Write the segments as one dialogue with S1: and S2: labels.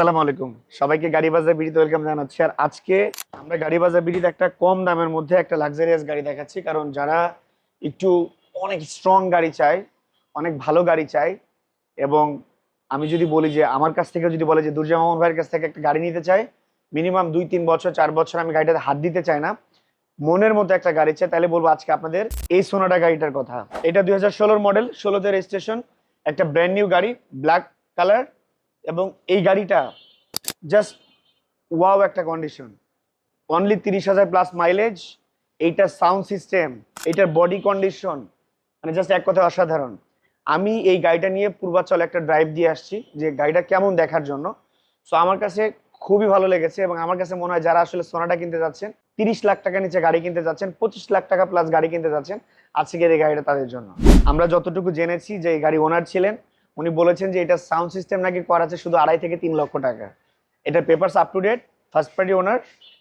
S1: আসসালামু আলাইকুম। সবাইকে গাড়ি বাজার বিড়িতে ওয়েলকাম জানাচ্ছি। আর আজকে আমরা গাড়ি বাজার বিড়িতে একটা কম দামের মধ্যে একটা লাক্সারিয়াস গাড়ি দেখাচ্ছি। কারণ যারা একটু অনেক স্ট্রং গাড়ি চায়, অনেক ভালো গাড়ি চায়, এবং আমি যদি বলি যে আমার কাছ থেকে যদি বলে যে দুর্জয় মোহন ভাইয়ের কাছ থেকে একটা গাড়ি নিতে চাই মিনিমাম দুই, তিন বছর, চার বছর আমি গাড়িটাতে হাত দিতে চাই না। মনের মতো একটা গাড়ি চাই, তাহলে বলব আজকে আপনাদের এই সোনাটা গাড়িটার কথা। এটা দুই হাজার ষোলোর মডেল ষোলোতে রেজিস্ট্রেশন একটা ব্র্যান্ড নিউ গাড়ি ব্ল্যাক কালার এবং এই গাড়িটা জাস্ট ওয়াও একটা কন্ডিশন অনলি তিরিশ হাজার প্লাস মাইলেজ এইটার সাউন্ড সিস্টেম এইটার বডি কন্ডিশন মানে জাস্ট এক কথা অসাধারণ। আমি এই গাড়িটা নিয়ে পূর্বাচল একটা ড্রাইভ দিয়ে আসছি, যে গাড়িটা কেমন দেখার জন্য। সো আমার কাছে খুবই ভালো লেগেছে এবং আমার কাছে মনে হয় যারা আসলে সোনাটা কিনতে যাচ্ছেন, তিরিশ লাখ টাকা নিচে গাড়ি কিনতে যাচ্ছেন, পঁচিশ লাখ টাকা প্লাস গাড়ি কিনতে যাচ্ছেন, আজকের এই গাড়িটা তাদের জন্য। আমরা যতটুকু জেনেছি যে এই গাড়ি ওনার ছিলেন উনি বলেছেন যে এটা সাউন্ড সিস্টেম নাকি করা আছে শুধু আড়াই থেকে তিন লক্ষ টাকা। এটার papers up to date first party owner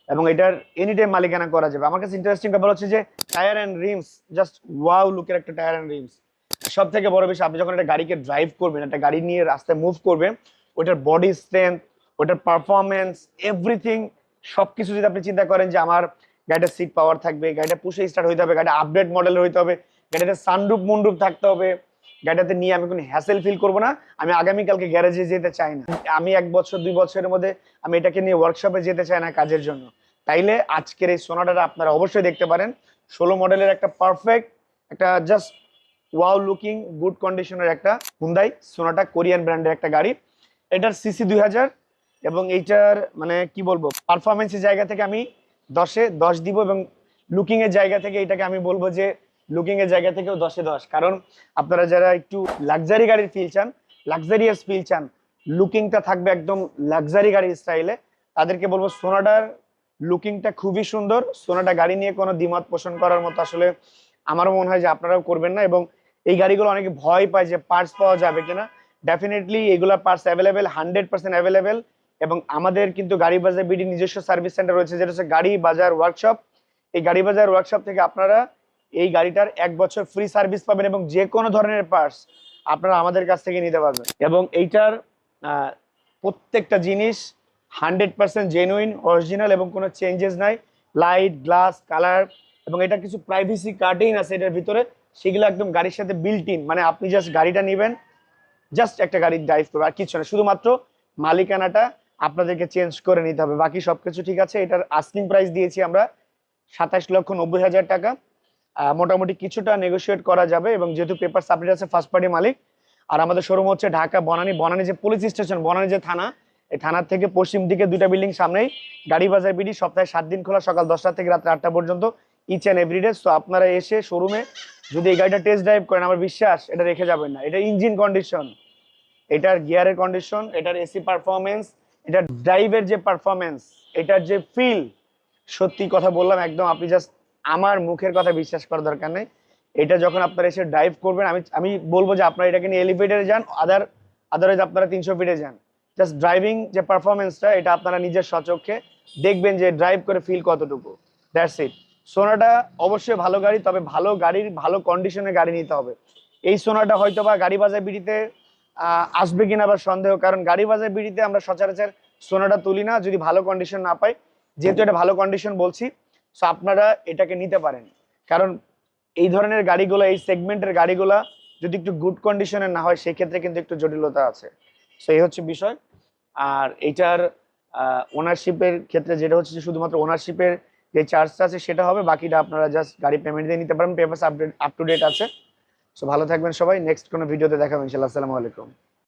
S1: এবং এটার এনি টাইম মালিকানা করা যাবে। আমার কাছে ইন্টারেস্টিং ব্যাপার হচ্ছে যে tyre and rims just wow লুকের একটা টায়ার অ্যান্ড রিমস সব থেকে বড় বিষয়, আপনি যখন একটা গাড়িকে ড্রাইভ করবেন, একটা গাড়ি নিয়ে রাস্তায় মুভ করবেন, ওটার বডি স্ট্রেংথ ওটার পারফরমেন্স এভরিথিং সব কিছু যদি আপনি চিন্তা করেন যে আমার গাড়িটা সিট পাওয়ার থাকবে, গাড়িটা পুষে স্টার্ট হইতে হবে, গাড়িটা আপডেট মডেলের হইতে হবে গাড়িটা সানরুপ মুন্ডুপ থাকতে হবে গাড়িটাতে নিয়ে আমি কোনো হ্যাসেল ফিল করব না। আমি আগামীকালকে গ্যারেজে যেতে চাই না। আমি এক বছর, দুই বছরের মধ্যে আমি এটাকে নিয়ে ওয়ার্কশপে যেতে চাই না কাজের জন্য। তাইলে আজকের এই সোনাটাটা আপনারা অবশ্যই দেখতে পারেন। ষোলো মডেলের একটা পারফেক্ট একটা জাস্ট ওয়াও লুকিং গুড কন্ডিশনের একটা হুন্দাই সোনাটা কোরিয়ান ব্র্যান্ডের একটা গাড়ি। এটার সিসি দুই হাজার এবং এইটার মানে কি বলব পারফরমেন্সের জায়গা থেকে আমি দশে দশ দিব এবং লুকিংয়ের জায়গা থেকে এটাকে আমি বলব যে লুকিং এর জায়গা থেকেও দশে দশ। কারণ আপনারা যারা একটু লাক্সারি গাড়ির ফিল চান লাক্সারিয়াস ফিল চান, লুকিংটা থাকবে একদম লাক্সারি গাড়ির স্টাইলে তাদেরকে বলব সোনাটার লুকিংটা খুবই সুন্দর। সোনাটা গাড়ি নিয়ে কোনো দ্বিমত পোষণ করার মতো আসলে আমারও মনে হয় যে আপনারাও করবেন না এবং এই গাড়িগুলো অনেকে ভয় পায় যে পার্টস পাওয়া যাবে কিনা। ডেফিনেটলি এগুলোর parts available hundred percent available এবং আমাদের কিন্তু গাড়ি বাজার বিডি নিজস্ব সার্ভিস সেন্টার রয়েছে, যেটা হচ্ছে গাড়ি বাজার ওয়ার্কশপ এই গাড়ি বাজার ওয়ার্কশপ থেকে আপনারা এই গাড়িটার এক বছর ফ্রি সার্ভিস পাবেন এবং যে কোনো ধরনের পার্টস আপনারা আমাদের কাছ থেকে নিতে পারবেন। এবং এইটার প্রত্যেকটা জিনিস হান্ড্রেড পার্সেন্ট জেনুইন অরিজিনাল এবং কোনো চেঞ্জেস নাই। লাইট গ্লাস কালার এবং এটা কিছু প্রাইভেসি কার্টিং আছে এটার ভিতরে। সেগুলো একদম গাড়ির সাথে বিল্ট ইন মানে আপনি জাস্ট গাড়িটা নেবেন জাস্ট একটা গাড়ি ড্রাইভ করবে আর কিছু না। শুধুমাত্র মালিকানাটা আপনাদেরকে চেঞ্জ করে নিতে হবে। বাকি সবকিছু ঠিক আছে। এটার আস্কিং প্রাইস দিয়েছি আমরা সাতাশ লক্ষ নব্বই হাজার টাকা। মোটামুটি কিছুটা নেগোশিয়েট করা যাবে এবং যেহেতু পেপার সাবমিট আছে ফার্স্ট পার্টি মালিক, আর আমাদের শোরুম হচ্ছে ঢাকা, বনানী বনানী যে পুলিশ স্টেশন বনানী যে থানা, এই থানার থেকে পশ্চিম দিকে দুইটা বিল্ডিং সামনেই গাড়ি বাজার বিডি সপ্তাহে সাত দিন খোলা সকাল দশটা থেকে রাত্রে আটটা পর্যন্ত ইচ অ্যান্ড এভরিডে তো আপনারা এসে শোরুমে যদি এই গাড়িটা টেস্ট ড্রাইভ করেন, আমার বিশ্বাস এটা রেখে যাবেন না। এটা ইঞ্জিন কন্ডিশন এটার গিয়ারের কন্ডিশন এটার এসি পারফরমেন্স এটার ড্রাইভের যে পারফরমেন্স এটার যে ফিল সত্যি কথা বললাম, একদম আপনি জাস্ট আমার মুখের কথা বিশ্বাস করার দরকার নেই। এটা যখন আপনারা এসে ড্রাইভ করবেন, আমি আমি বলব যে আপনারা এটাকে নিয়ে এলিভেটারে যান আদার আদারওয়াইজ আপনারা তিনশো ফিটে যান। জাস্ট ড্রাইভিং যে পারফরমেন্সটা এটা আপনারা নিজের সচক্ষে দেখবেন যে ড্রাইভ করে ফিল কতটুকু। দ্যাটস ইট সোনাটা অবশ্যই ভালো গাড়ি, তবে ভালো গাড়ির, ভালো কন্ডিশনে গাড়ি নিতে হবে। এই সোনাটা হয়তো বা গাড়ি বাজার বিড়িতে আসবে কিনা আবার সন্দেহ, কারণ গাড়ি বাজার বিড়িতে আমরা সচরাচর সোনাটা তুলি না, যদি ভালো কন্ডিশন না পাই। যেহেতু এটা ভালো কন্ডিশন বলছি সো আপনারা এটাকে নিতে পারেন। কারণ এই ধরনের গাড়িগুলো, এই সেগমেন্টের গাড়িগুলা যদি একটু গুড কন্ডিশনের না হয়, সেক্ষেত্রে কিন্তু একটু জটিলতা আছে। সো এই হচ্ছে বিষয়। আর এইটার ওনারশিপের ক্ষেত্রে যেটা হচ্ছে যে শুধুমাত্র ওনারশিপের যে চার্জটা আছে, সেটা হবে। বাকিটা আপনারা জাস্ট গাড়ি পেমেন্ট দিয়ে নিতে পারেন। Paper update up to date আছে। সো ভালো থাকবেন সবাই। নেক্সট কোনো ভিডিওতে দেখাবেন ইনশাল্লাহ। আসসালামু আলাইকুম।